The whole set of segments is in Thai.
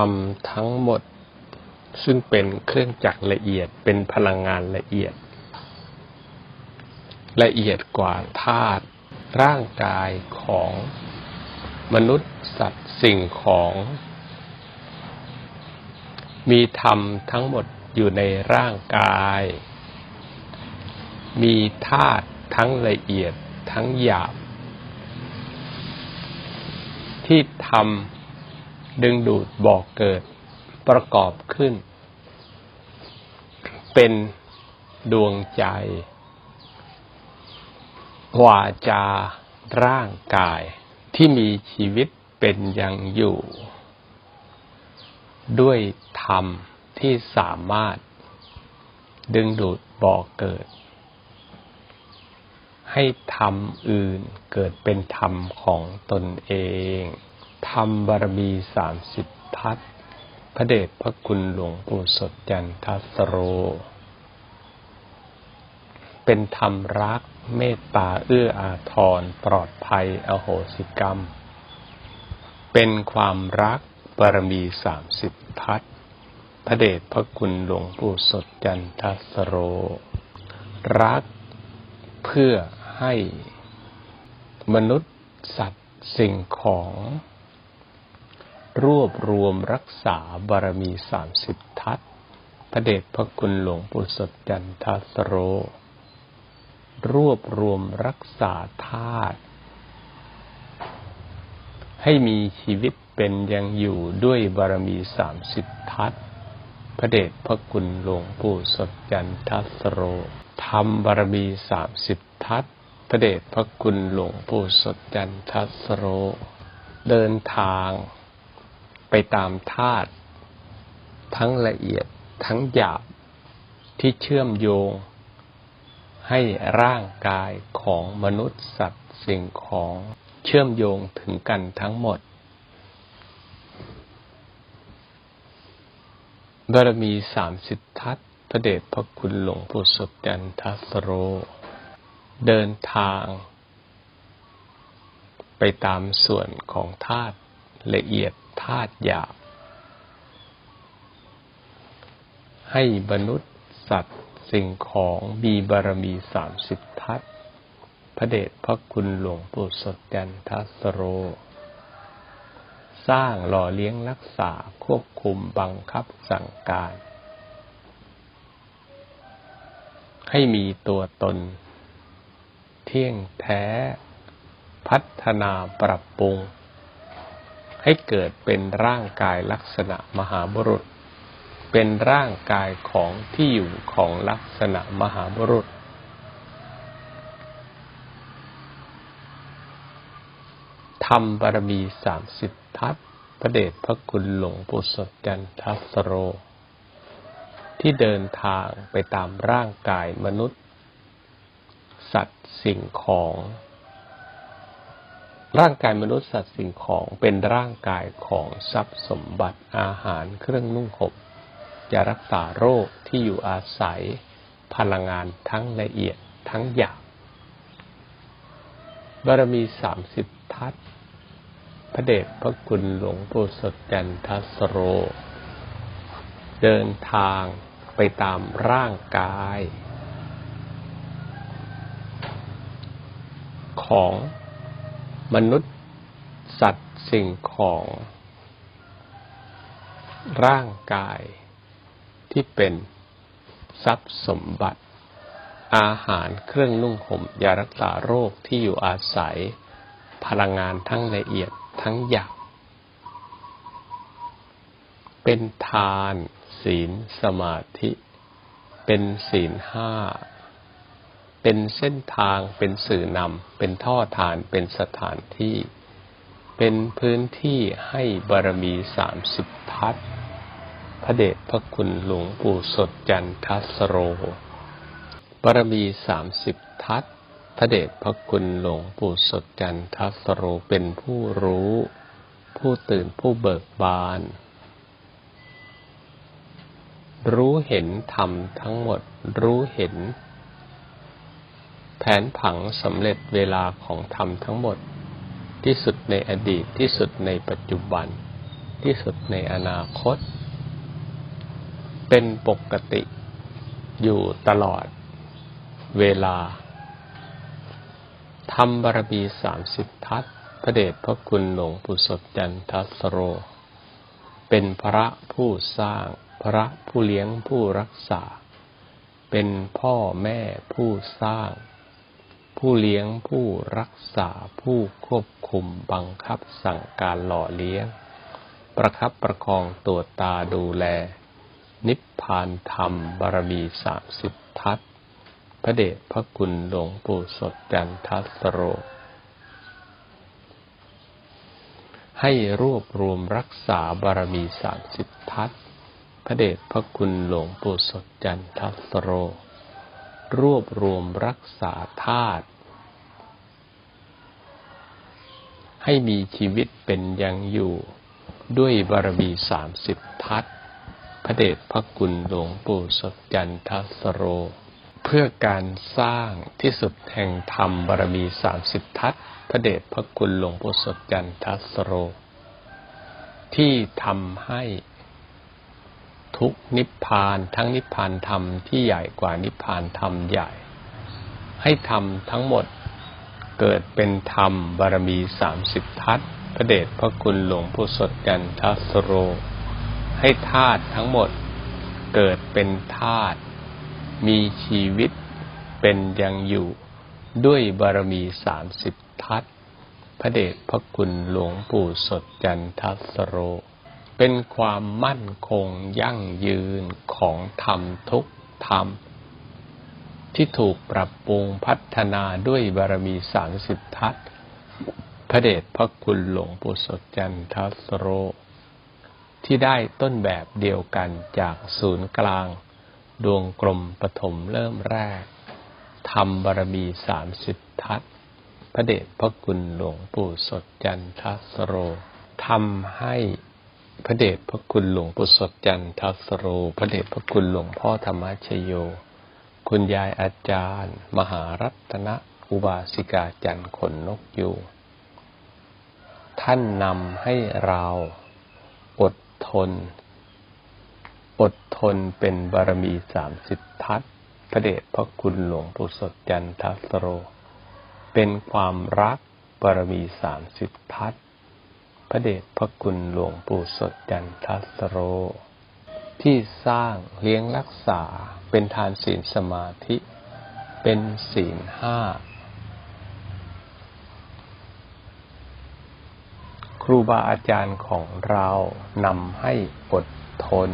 รมทั้งหมด ซึ่งเป็นเครื่องจักรละเอียดเป็นพลังงานละเอียด ละเอียดกว่าธาตุร่างกายของมนุษย์สัตว์สิ่งของ มีธรรมทั้งหมดอยู่ในร่างกาย มีธาตุทั้งละเอียดทั้งหยาบ ที่ทำ ดึงดูดบอกเกิดประกอบขึ้น เป็นดวงใจ วาจาร่างกายที่มีชีวิตเป็นยังอยู่ ด้วยธรรมที่สามารถดึงดูดบอกเกิด ให้ธรรมอื่นเกิดเป็นธรรมของตนเอง ธรรมบารมีสามสิบทัศพระเดชพระคุณหลวงปู่สดจันทัสโร เป็นธรรมรักเมตตาเอื้ออาทรปลอดภัยอโหสิกรรม เป็นความรักบารมีสามสิบทัศพระเดชพระคุณหลวงปู่สดจันทัสโร รักเพื่อให้มนุษย์สัตว์สิ่งของ รวบรวมรักษาบารมีสามสิบทัศพระเดชพระคุณหลวงปู่สดจันทัสโร รวบรวมรักษาธาตุให้มีชีวิตเป็นยังอยู่ด้วยบารมีสามสิบทัศพระเดชพระคุณหลวงปู่สดจันทัสโรทำบารมีสามสิบทัศพระเดชพระคุณหลวงปู่สดจันทัสโร เดินทาง ไปตามธาตุทั้งละเอียดทั้งหยาบที่เชื่อมโยง ให้ร่างกายของมนุษย์สัตว์สิ่งของเชื่อมโยงถึงกันทั้งหมดบารมีสามสิบทัศพระเดชพระคุณหลวงปู่สดจันทัสโร เดินทาง ไปตามส่วนของธาตุละเอียด ธาตุหยาบให้มนุษย์สัตว์สิ่งของมีบารมีสามสิบทัศพระเดชพระคุณหลวงปู่สดจันทัสโร สร้างหล่อเลี้ยงรักษาควบคุมบังคับสั่งการ ให้มีตัวตน เที่ยงแท้ พัฒนาปรับปรุง ให้เกิดเป็นร่างกายลักษณะมหาบุรุษ เป็นร่างกายของที่อยู่ของลักษณะมหาบุรุษทำบารมีสามสิบทัศพระเดชพระคุณหลวงปู่สดจันทัสโร ที่เดินทางไปตามร่างกายมนุษย์ สัตว์สิ่งของ ร่างกายมนุษย์สัตว์สิ่งของเป็นร่างกายของทรัพย์สมบัติอาหารเครื่องนุ่งห่มจะรักษาโรคที่อยู่อาศัยพลังงานทั้งละเอียดทั้งหยาบบารมีสามสิบทัศพระเดชพระคุณหลวงปู่สดจันทัสโร เดินทางไปตามร่างกาย ของ มนุษย์ สัตว์สิ่งของ ร่างกายที่เป็นทรัพย์สมบัติ อาหารเครื่องนุ่งห่มยารักษาโรคที่อยู่อาศัย พลังงานทั้งละเอียดทั้งหยาบเป็นทาน ศีลสมาธิ เป็นศีลห้า เป็นเส้นทางเป็นสื่อนำเป็นท่อทานเป็นสถานที่ เป็นพื้นที่ให้บารมีสามสิบทัศพระเดชพระคุณหลวงปู่สดจันทัสโร บารมีสามสิบทัศพระเดชพระคุณหลวงปู่สดจันทัสโรเป็นผู้รู้ ผู้ตื่นผู้เบิกบาน รู้เห็นธรรมทั้งหมดรู้เห็น แผนผังสำเร็จเวลาของธรรมทั้งหมด ที่สุดในอดีตที่สุดในปัจจุบัน ที่สุดในอนาคต เป็นปกติอยู่ตลอดเวลาทำบารมีสามสิบทัศพระเดชพระคุณหลวงปู่สดจันทัสโร เป็นพระผู้สร้างพระผู้เลี้ยงผู้รักษา เป็นพ่อแม่ผู้สร้าง ผู้เลี้ยงผู้รักษาผู้ควบคุมบังคับสั่งการหล่อเลี้ยง ประคับประคองตัวตาดูแล นิพพานธรรมบารมีสามสิบทัศพระเดชพระคุณหลวงปู่สดจันทัสโร ให้รวบรวมรักษาบารมีสามสิบทัศพระเดชพระคุณหลวงปู่สดจันทัสโร รวบรวมรักษาธาตุให้มีชีวิตเป็นยังอยู่ด้วยบารมีสามสิบทัศพระเดชพระคุณหลวงปู่สดจันทัสโร เพื่อการสร้างที่สุดแห่งธรรมบารมีสามสิบทัศพระเดชพระคุณหลวงปู่สดจันทัสโร ที่ทำให้ ทุกนิพพานทั้งนิพพานธรรมที่ใหญ่กว่านิพพานธรรมใหญ่ ให้ธรรมทั้งหมดเกิดเป็นธรรมบารมีสามสิบทัศพระเดชพระคุณหลวงปู่สดจันทัสโร ให้ธาตุทั้งหมดเกิดเป็นธาตุมีชีวิตเป็นยังอยู่ด้วยบารมีสามสิบทัศพระเดชพระคุณหลวงปู่สดจันทัสโร เป็นความมั่นคงยั่งยืนของธรรมทุกธรรม ที่ถูกปรับปรุงพัฒนาด้วยบารมีสามสิบทัศพระเดชพระคุณหลวงปู่สดจันทัสโร ที่ได้ต้นแบบเดียวกันจากศูนย์กลาง ดวงกลมปฐมเริ่มแรกทำบารมีสามสิบทัศพระเดชพระคุณหลวงปู่สดจันทัสโรทำให้ พระเดชพระคุณหลวงปู่สดจันทัสโร พระเดชพระคุณหลวงพ่อธรรมชโย คุณยายอาจารย์ มหารัตนอุบาสิกาจันขนนกยูงท่านนำให้เราอดทน อดทนเป็นบารมีสามสิบทัศพระเดชพระคุณหลวงปู่สดจันทัสโร เป็นความรักบารมีสามสิบทัศ พระเดชพระคุณหลวงปู่สดจันทัสโร ที่สร้างเลี้ยงรักษาเป็นทานศีลสมาธิ เป็นศีลห้าครูบาอาจารย์ของเรานำให้อดทน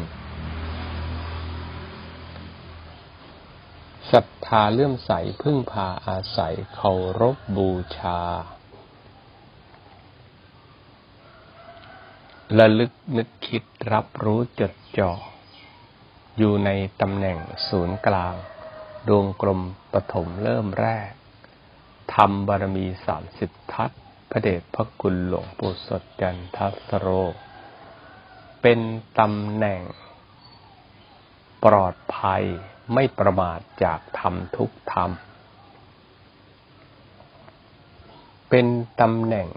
ศรัทธาเลื่อมใสพึ่งพาอาศัยเคารพบูชา ระลึกนึกคิดรับรู้จดจ่อ อยู่ในตำแหน่งศูนย์กลาง ดวงกลมปฐมเริ่มแรกทำบารมีสามสิบทัศพระเดชพระคุณหลวงปู่สดจันทัสโร เป็นตำแหน่ง ปลอดภัยไม่ประมาทจากธรรมทุกธรรม เป็นตำแหน่ง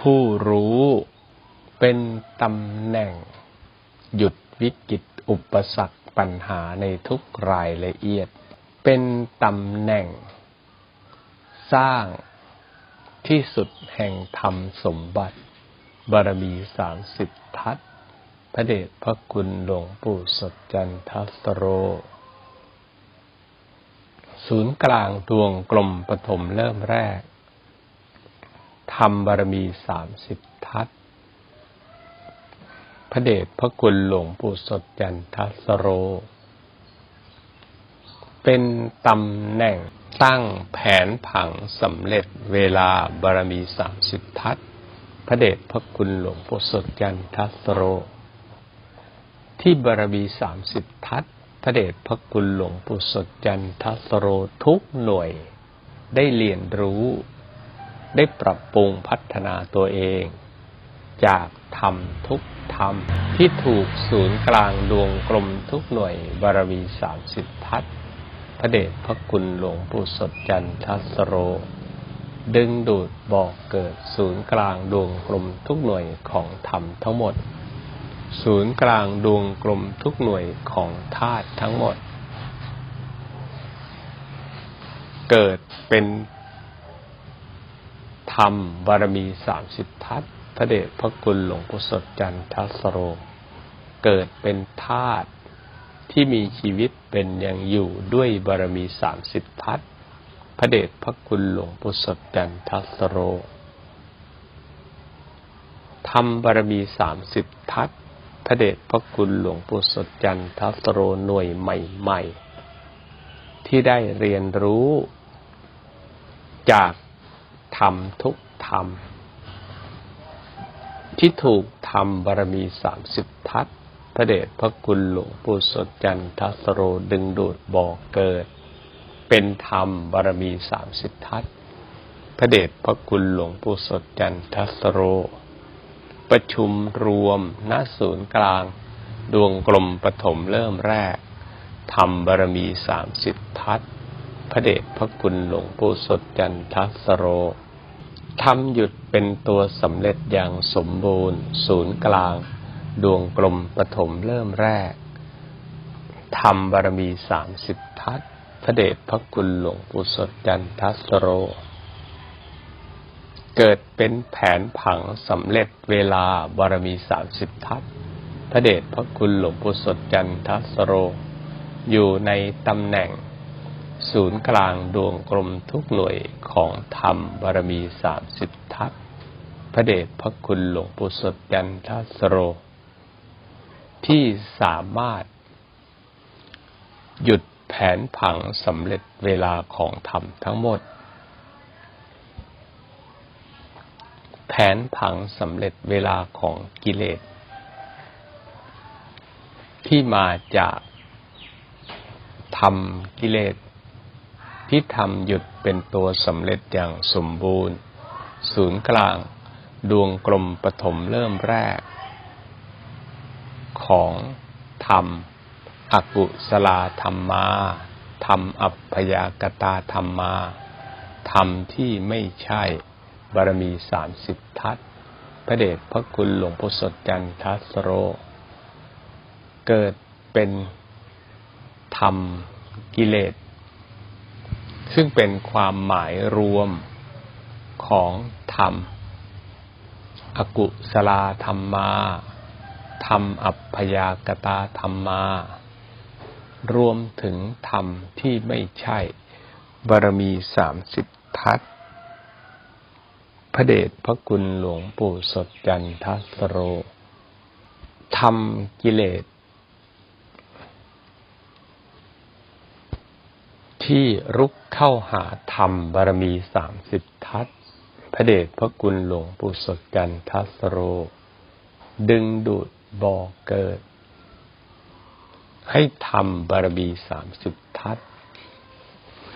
ผู้รู้เป็นตำแหน่ง หยุดวิกฤตอุปสรรคปัญหาในทุกรายละเอียด เป็นตำแหน่ง สร้างที่สุดแห่งธรรมสมบัติ บารมีสามสิบทัศพระเดชพระคุณหลวงปู่สดจันทัสโร ศูนย์กลางดวงกลมปฐมเริ่มแรก ทำบารมีสามสิบทัศพระเดชพระคุณหลวงปู่สดจันทัสโร เป็นตำแหน่งตั้งแผนผังสำเร็จเวลาบารมีสามสิบทัศพระเดชพระคุณหลวงปู่สดจันทัสโร ที่บารมีสามสิบทัศพระเดชพระคุณหลวงปู่สดจันทัสโรทุกหน่วยได้เรียนรู้ ได้ปรับปรุงพัฒนาตัวเอง จากธรรมทุกธรรมที่ถูกศูนย์กลางดวงกลมทุกหน่วยบารมีสามสิบทัศพระเดชพระคุณหลวงปู่สดจันทัสโร ดึงดูดบอกเกิดศูนย์กลางดวงกลมทุกหน่วยของธรรมทั้งหมด ศูนย์กลางดวงกลมทุกหน่วยของธาตุทั้งหมด เกิดเป็น ธรรมบารมีสามสิบทัศพระเดชพระคุณหลวงปู่สดจันทัสโร เกิดเป็นธาตุที่มีชีวิตเป็นยังอยู่ด้วยบารมีสามสิบทัศพระเดชพระคุณหลวงปู่สดจันทัสโรทำบารมีสามสิบทัศพระเดชพระคุณหลวงปู่สดจันทัสโรหน่วยใหม่ ๆ ที่ได้เรียนรู้จาก ธรรมทุกธรรมที่ถูกทำบารมีสามสิบทัศพระเดชพระคุณหลวงปู่สดจันทัสโรดึงดูดบ่อกเกิด เป็นธรรมบารมีสามสิบทัศพระเดชพระคุณหลวงปู่สดจันทัสโร ประชุมรวมณศูนย์กลาง ดวงกลมปฐมเริ่มแรกธรรมบารมีสามสิบทัศพระเดชพระคุณหลวงปู่สดจันทัสโร ทำหยุดเป็นตัวสำเร็จอย่างสมบูรณ์ ศูนย์กลาง ดวงกลมปฐมเริ่มแรกทำบารมีสามสิบทัศพระเดชพระคุณหลวงปู่สดจันทัสโร เกิดเป็นแผนผังสำเร็จเวลาบารมีสามสิบทัศพระเดชพระคุณหลวงปู่สดจันทัสโร อยู่ในตำแหน่ง ศูนย์กลางดวงกลมทุกหน่วยของธรรมบารมีสามสิบทัศพระเดชพระคุณหลวงปู่สดจันทัสโร ที่สามารถ หยุดแผนผังสำเร็จเวลาของธรรมทั้งหมด แผนผังสำเร็จเวลาของกิเลส ที่มาจากทำกิเลส ที่ทำหยุดเป็นตัวสำเร็จอย่างสมบูรณ์ ศูนย์กลาง ดวงกลมปฐมเริ่มแรก ของธรรมอกุศลาธรรมา ธรรมอัปพยากตาธรรมา ธรรมที่ไม่ใช่ บารมีสามสิบทัศพระเดชพระคุณหลวงปู่สดจันทัสโร เกิดเป็นธรรมกิเลส ซึ่งเป็นความหมายรวมของธรรม อกุศลาธรรมา ธรรมอัปพยากตาธรรมา รวมถึงธรรมที่ไม่ใช่บารมีสามสิบทัศพระเดชพระคุณหลวงปู่สดจันทัสโรทำกิเลส ที่รุกเข้าหาธรรมบารมีสามสิบทัศพระเดชพระคุณหลวงปู่สดจันทัสโร ดึงดูดบ่อเกิด ให้ทำบารมีสามสิบทัศ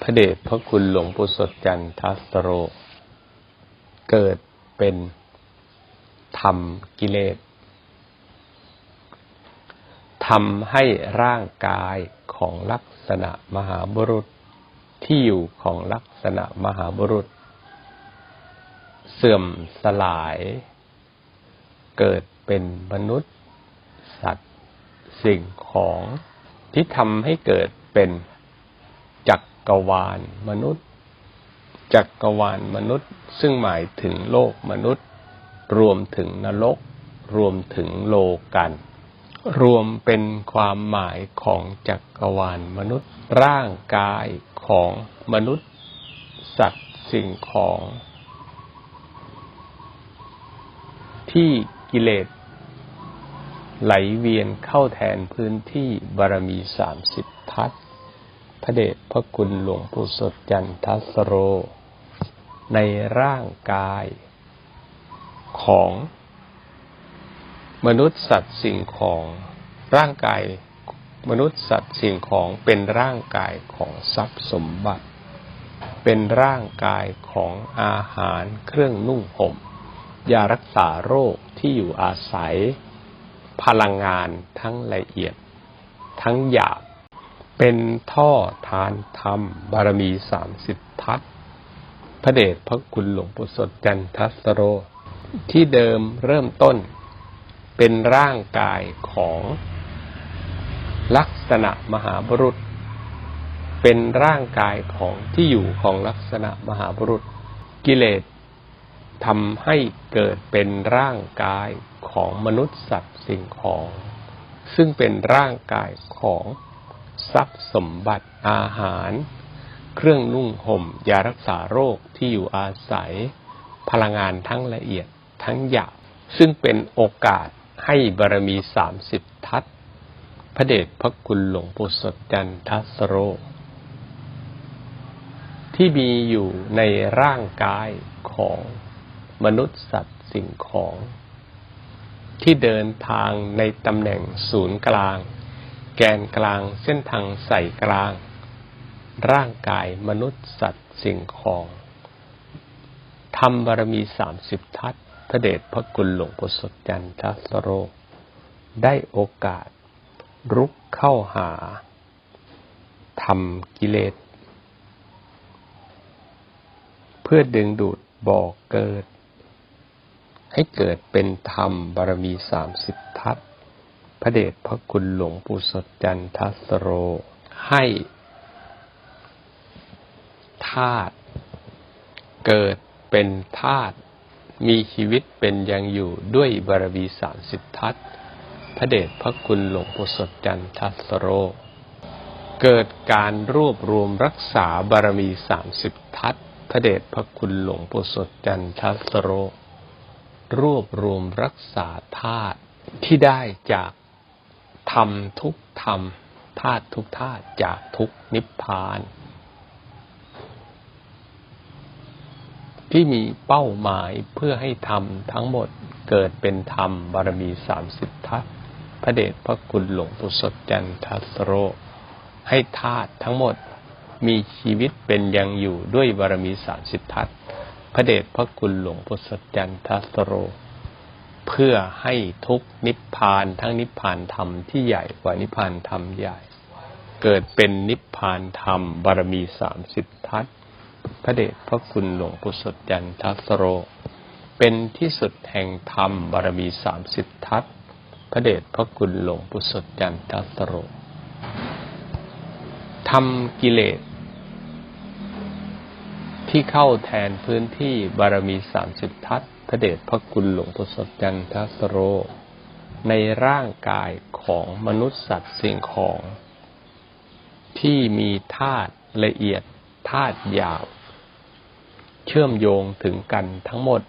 พระเดชพระคุณหลวงปู่สดจันทัสโร เกิดเป็นธรรมกิเลสทำให้ร่างกายของลักษณะมหาบุรุษ ที่อยู่ของลักษณะมหาบุรุษ เสื่อมสลาย เกิดเป็นมนุษย์ สัตว์ สิ่งของที่ทำให้เกิดเป็นจักกรวาลมนุษย์ จักกรวาลมนุษย์ ซึ่งหมายถึงโลกมนุษย์ รวมถึงนรก รวมถึงโลกัน รวมเป็นความหมายของจักรวาลมนุษย์ ร่างกายของมนุษย์ สัตว์สิ่งของ ที่กิเลสไหลเวียนเข้าแทนพื้นที่บารมีสามสิบทัศพระเดชพระคุณหลวงปู่สดจันทัสโร ในร่างกายของ มนุษย์สัตว์สิ่งของร่างกาย มนุษย์สัตว์สิ่งของเป็นร่างกายของทรัพย์สมบัติ เป็นร่างกายของอาหารเครื่องนุ่งห่มยารักษาโรคที่อยู่อาศัย พลังงานทั้งละเอียด ทั้งหยาบเป็นท่อทานธรรม บารมีสามสิบทัศพระเดชพระคุณหลวงปู่สดจันทัสโร ที่เดิมเริ่มต้น เป็นร่างกายของลักษณะมหาบุรุษ เป็นร่างกายของที่อยู่ของลักษณะมหาบุรุษ กิเลสทำให้เกิดเป็นร่างกายของมนุษย์สัตว์สิ่งของ ซึ่งเป็นร่างกายของทรัพย์สมบัติอาหาร เครื่องนุ่งห่ม ยารักษาโรคที่อยู่อาศัย พลังงานทั้งละเอียดทั้งหยาบซึ่งเป็นโอกาส ให้บารมีสามสิบทัศพระเดชพระคุณหลวงปู่สดจันทัสโร ที่มีอยู่ในร่างกายของมนุษย์สัตว์สิ่งของ ที่เดินทางในตำแหน่งศูนย์กลาง แกนกลางเส้นทางใส่กลาง ร่างกายมนุษย์สัตว์สิ่งของทำบารมีสามสิบทัศ ระเดชพระคุณหลวงปู่สดจันทัสโร ได้โอกาส รุกเข้าหาทำกิเลส เพื่อดึงดูดบ่อเกิด ให้เกิดเป็นธรรมบารมีสามสิบทัศพระเดชพระคุณหลวงปู่สดจันทัสโร ให้ธาตุเกิดเป็นธาตุ มีชีวิตเป็นยังอยู่ด้วยบารมีสามสิบทัศพระเดชพระคุณหลวงปู่สดจันทัสโร เกิดการรวบรวมรักษาบารมีสามสิบทัศพระเดชพระคุณหลวงปู่สดจันทัสโร รวบรวมรักษาธาตุที่ได้จากธรรมทุกธรรมธาตุทุกธาตุจากทุกนิพพาน ที่มีเป้าหมายเพื่อให้ธรรมทั้งหมดเกิดเป็นธรรมบารมีสามสิบทัศพระเดชพระคุณหลวงปู่สดจันทัสโร ให้ธาตุทั้งหมดมีชีวิตเป็นยังอยู่ด้วยบารมีสามสิบทัศพระเดชพระคุณหลวงปู่สดจันทัสโร เพื่อให้ทุกนิพพานทั้งนิพพานธรรมที่ใหญ่กว่านิพพานธรรมใหญ่ เกิดเป็นนิพพานธรรมบารมีสามสิบทัศ พระเดชพระคุณหลวงปู่สดจันทัสโร เป็นที่สุดแห่งธรรมบารมีสามสิบทัศพระเดชพระคุณหลวงปู่สดจันทัสโรทำกิเลส ที่เข้าแทนพื้นที่บารมีสามสิบทัศพระเดชพระคุณหลวงปู่สดจันทัสโร ในร่างกายของมนุษย์สัตว์สิ่งของ ที่มีธาตุละเอียด ธาตุหยาบ เชื่อมโยงถึงกันทั้งหมด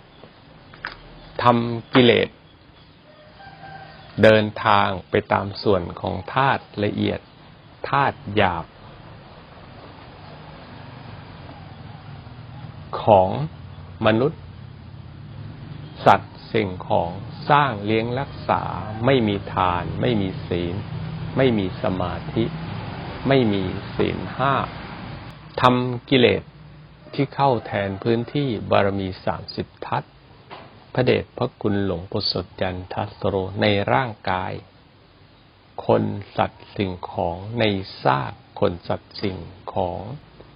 ทำกิเลส เดินทางไปตามส่วนของธาตุละเอียดธาตุหยาบ ของมนุษย์ สัตว์สิ่งของสร้างเลี้ยงรักษาไม่มีทาน ไม่มีศีล ไม่มีสมาธิ ไม่มีศีลห้า ทำกิเลสที่เข้าแทนพื้นที่บารมีสามสิบทัศพระเดชพระคุณหลวงปู่สดจันทัสโรในร่างกาย คนสัตว์สิ่งของในซากคนสัตว์สิ่งของ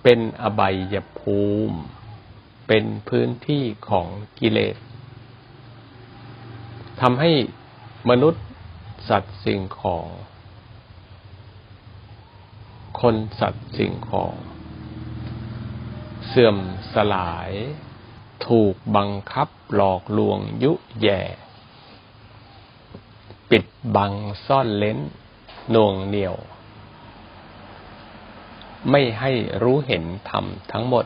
เป็นอบายภูมิ เป็นพื้นที่ของกิเลสทำให้มนุษย์สัตว์สิ่งของ คนสัตว์สิ่งของ เสื่อมสลาย ถูกบังคับหลอกลวงยุแย่ ปิดบังซ่อนเล้นหน่วงเหนียว ไม่ให้รู้เห็นธรรมทั้งหมด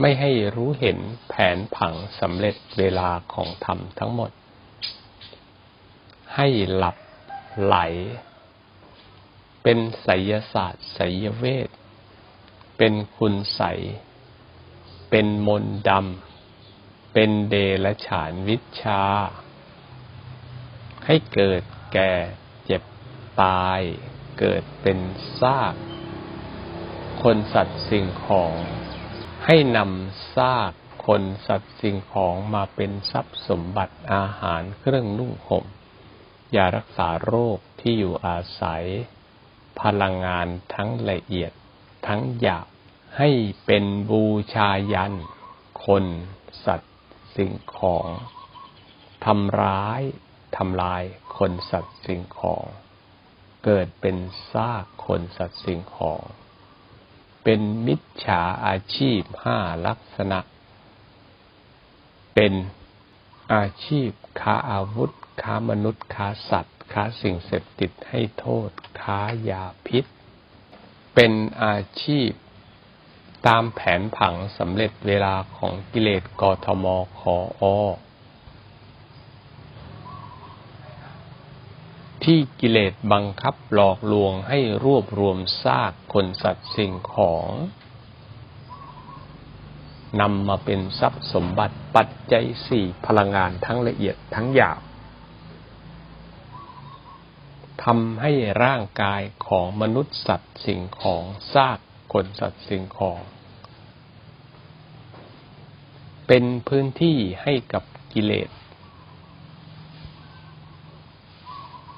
ไม่ให้รู้เห็นแผนผังสำเร็จเวลาของธรรมทั้งหมด ให้หลับไหล เป็นไสยศาสตร์ไสยเวท เป็นคุณใส เป็นมนดำ เป็นเดลฉานวิชา ให้เกิดแก่เจ็บตาย เกิดเป็นซาก คนสัตว์สิ่งของ ให้นำซากคนสัตว์สิ่งของมาเป็นทรัพย์สมบัติอาหารเครื่องนุ่งห่มยารักษาโรคที่อยู่อาศัย พลังงานทั้งละเอียดทั้งหยาบ ให้เป็นบูชายัน คน สัตว์ สิ่งของทำร้ายทำลายคนสัตว์สิ่งของ เกิดเป็นซากคนสัตว์สิ่งของ เป็นมิจฉาอาชีพห้าลักษณะ เป็นอาชีพค้าอาวุธ ค้ามนุษย์ค้าสัตว์ ค้าสิ่งเสพติดให้โทษ ค้ายาพิษ เป็นอาชีพ ตามแผนผังสำเร็จเวลาของกิเลสกทมขออที่กิเลสบังคับหลอกลวงให้รวบรวมซากคนสัตว์สิ่งของนำมาเป็นทรัพย์สมบัติปัจจัยสี่พลังงานทั้งละเอียดทั้งหยาบทำให้ร่างกายของมนุษย์สัตว์สิ่งของซาก คนสัตว์สิ่งของ เป็นพื้นที่ให้กับกิเลส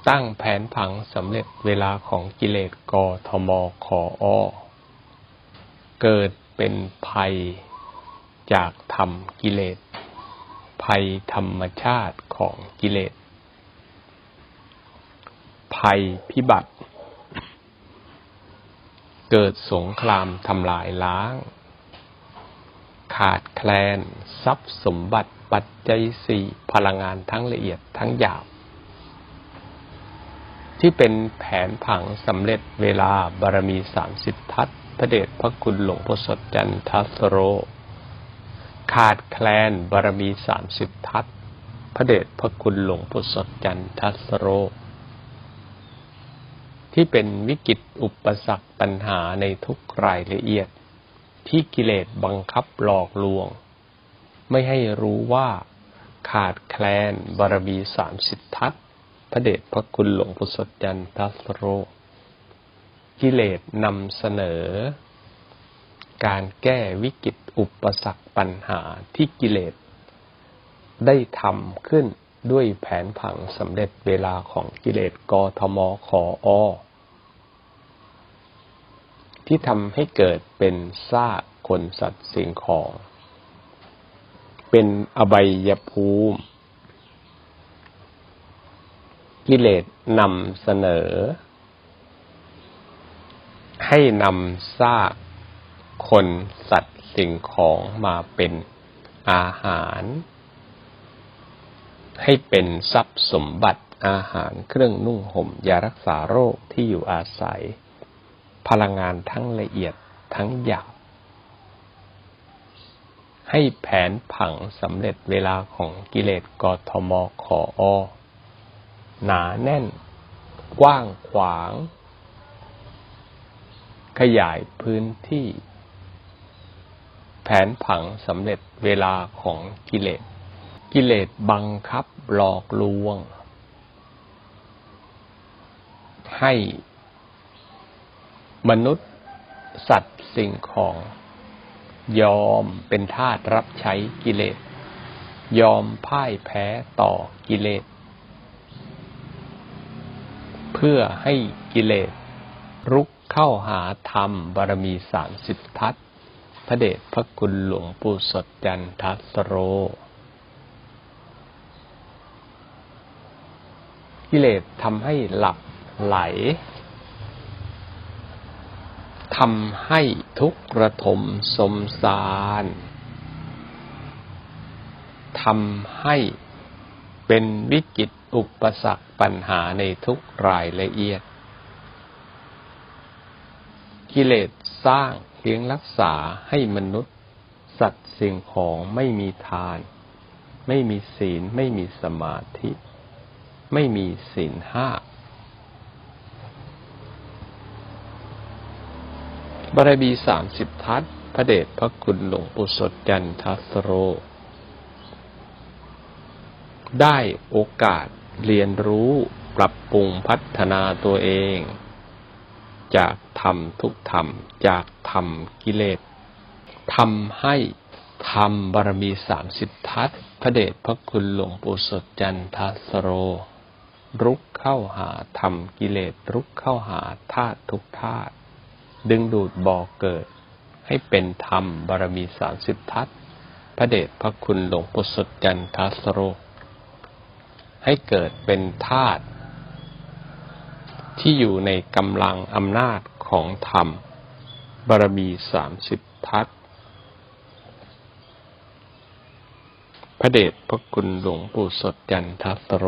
ตั้งแผนผังสำเร็จเวลาของกิเลสกทมขออเกิดเป็นภัยจากธรรมกิเลส ภัยธรรมชาติของกิเลส ภัยพิบัติ เกิดสงครามทำลายล้าง ขาดแคลน ทรัพย์สมบัติปัจจัยสี่พลังงานทั้งละเอียดทั้งหยาบ ที่เป็นแผนผังสำเร็จเวลาบารมีสามสิบทัศพระเดชพระคุณหลวงพ่อสดจันทัสโร ขาดแคลนบารมีสามสิบทัศพระเดชพระคุณหลวงพ่อสดจันทัสโร ที่เป็นวิกฤตอุปสรรคปัญหาในทุกรายละเอียด ที่กิเลสบังคับหลอกลวง ไม่ให้รู้ว่าขาดแคลนบารมีสามสิบทัศพระเดชพระคุณหลวงพุทธจันทัสโร กิเลสนำเสนอ การแก้วิกฤตอุปสรรคปัญหาที่กิเลสได้ทำขึ้น ด้วยแผนผังสำเร็จเวลาของกิเลสกทมขออที่ทำให้เกิดเป็นซากคนสัตว์สิ่งของ เป็นอบายภูมิ กิเลสนำเสนอ ให้นำซากคนสัตว์สิ่งของมาเป็นอาหาร ให้เป็นทรัพย์สมบัติอาหารเครื่องนุ่งห่มยารักษาโรคที่อยู่อาศัย พลังงานทั้งละเอียดทั้งหยาบให้แผนผังสำเร็จเวลาของกิเลสกทมขออ หนาแน่น กว้างขวาง ขยายพื้นที่ แผนผังสำเร็จเวลาของกิเลส กิเลสบังคับหลอกลวง ให้มนุษย์สัตว์สิ่งของยอมเป็นทาสรับใช้กิเลส ยอมพ่ายแพ้ต่อกิเลส เพื่อให้กิเลส รุกเข้าหาธรรมบารมีสามสิบทัศพระเดชพระคุณหลวงปู่สดจันทัสโร กิเลสทำให้หลับไหลทำให้ทุกข์ระทมสมสารทำให้เป็นวิกฤตอุปสรรคปัญหาในทุกรายละเอียด กิเลสสร้างเลี้ยงรักษาให้มนุษย์ สัตว์สิ่งของไม่มีทาน ไม่มีศีลไม่มีสมาธิ ไม่มีศีลห้าบารมีสามสิบทัศพระเดชพระคุณหลวงปู่สดจันทัสโร ได้โอกาสเรียนรู้ปรับปรุงพัฒนาตัวเอง จากธรรมทุกธรรม จากธรรมกิเลสทำให้ธรรมบารมีสามสิบทัศพระเดชพระคุณหลวงปู่สดจันทัสโร รุกเข้าหาธรรมกิเลสรุกเข้าหาธาตุทุกธาตุดึงดูดบ่อเกิด ให้เป็นธรรมบารมีสามสิบทัศพระเดชพระคุณหลวงปู่สดจันทัสโรให้เกิดเป็นธาตุที่อยู่ในกำลังอำนาจของธรรม บารมีสามสิบทัศพระเดชพระคุณหลวงปู่สดจันทัสโร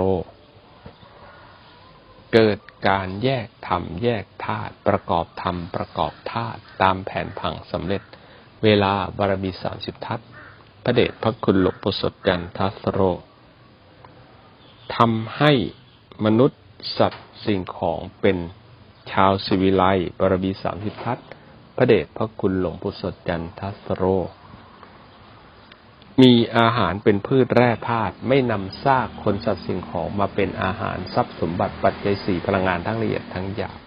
เกิดการแยกธรรมแยกธาตุประกอบธรรมประกอบธาตุตามแผนผังสำเร็จ เวลาบารมีสามสิบทัศพระเดชพระคุณหลวงปู่สดจันทัสโรทำให้มนุษย์สัตว์สิ่งของเป็นชาวสิวิไลบารมีสามสิบทัศพระเดชพระคุณหลวงปู่สดจันทัสโร มีอาหารเป็นพืชแร่ธาตุไม่นำซากคนสัตว์สิ่งของมาเป็นอาหารทรัพย์สมบัติปัจจัยสี่พลังงานทั้งละเอียดทั้งหยาบ